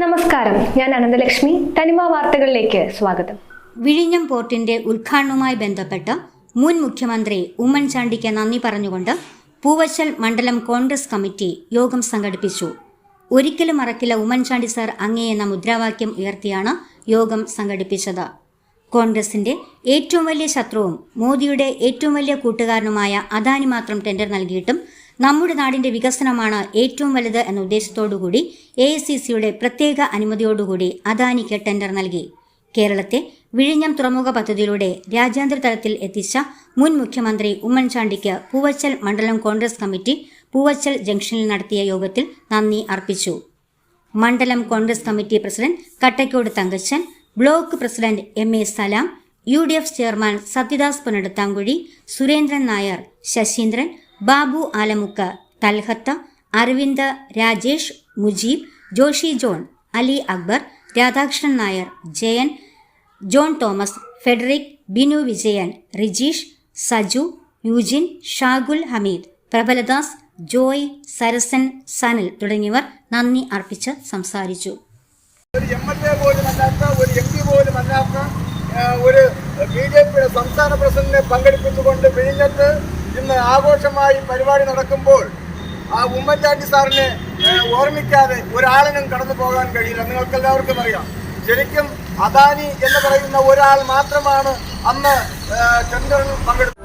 നമസ്കാരം. ഞാൻ അനന്തലക്ഷ്മി. തനിമ വാർത്തകളിലേക്ക് സ്വാഗതം. വിഴിഞ്ഞം പോർട്ടിന്റെ ഉദ്ഘാടനവുമായി ബന്ധപ്പെട്ട് മുൻ മുഖ്യമന്ത്രി ഉമ്മൻചാണ്ടിക്ക് നന്ദി പറഞ്ഞുകൊണ്ട് പൂവച്ചൽ മണ്ഡലം കോൺഗ്രസ് കമ്മിറ്റി യോഗം സംഘടിപ്പിച്ചു. ഒരിക്കലും മറക്കില്ല ഉമ്മൻചാണ്ടി സർ അങ്ങേ എന്ന മുദ്രാവാക്യം ഉയർത്തിയാണ് യോഗം സംഘടിപ്പിച്ചത്. കോൺഗ്രസിന്റെ ഏറ്റവും വലിയ ശത്രുവും മോദിയുടെ ഏറ്റവും വലിയ കൂട്ടുകാരനുമായ അദാനി മാത്രം ടെൻഡർ നൽകിയിട്ടും നമ്മുടെ നാടിന്റെ വികസനമാണ് ഏറ്റവും വലുത് എന്ന ഉദ്ദേശത്തോടുകൂടി എ ഐ സി സിയുടെ പ്രത്യേക അനുമതിയോടുകൂടി അദാനിക്ക് ടെൻഡർ നൽകി. കേരളത്തെ വിഴിഞ്ഞം തുറമുഖ പദ്ധതിയിലൂടെ രാജ്യാന്തര തലത്തിൽ എത്തിച്ച മുൻ മുഖ്യമന്ത്രി ഉമ്മൻചാണ്ടിക്ക് പൂവച്ചൽ മണ്ഡലം കോൺഗ്രസ് കമ്മിറ്റി പൂവച്ചൽ ജംഗ്ഷനിൽ നടത്തിയ യോഗത്തിൽ നന്ദി അർപ്പിച്ചു. മണ്ഡലം Congress committee president Kattakode Thankachan block president M A Salam U D F chairman Sathyadas Punaduthankuzhi Surendran Nair Sasheendran Babu Alamukku Thalhath Aravind Rajesh Mujeeb Joshi John Ali Akbar Radhakrishnan Nair Jayan John Thomas Federick Binu Vijayan Rijeesh Saju Eugene Shahul Hameed Prabaladas Joy Sarasan Sanal തുടങ്ങിയവർ നന്ദി അർപ്പിച്ച് സംസാരിച്ചു. ഒരു M L A പോലും അല്ലാത്ത ഒരു M P പോലും അല്ലാത്ത ഒരു ബി ജെ പിയുടെ സംസ്ഥാന പ്രസിഡന്റിനെ പങ്കെടുപ്പിച്ചുകൊണ്ട് വിഴിഞ്ഞത്ത് ഇന്ന് ആഘോഷമായി പരിപാടി നടക്കുമ്പോൾ ആ ഉമ്മൻചാണ്ടി സാറിനെ ഓർമ്മിക്കാതെ ഒരാളിനും കടന്നു പോകാൻ കഴിയില്ല. നിങ്ങൾക്ക് എല്ലാവർക്കും അറിയാം. ശരിക്കും അദാനി എന്ന് പറയുന്ന ഒരാൾ മാത്രമാണ് അന്ന് ടെൻഡറിൽ പങ്കെടുത്തത്.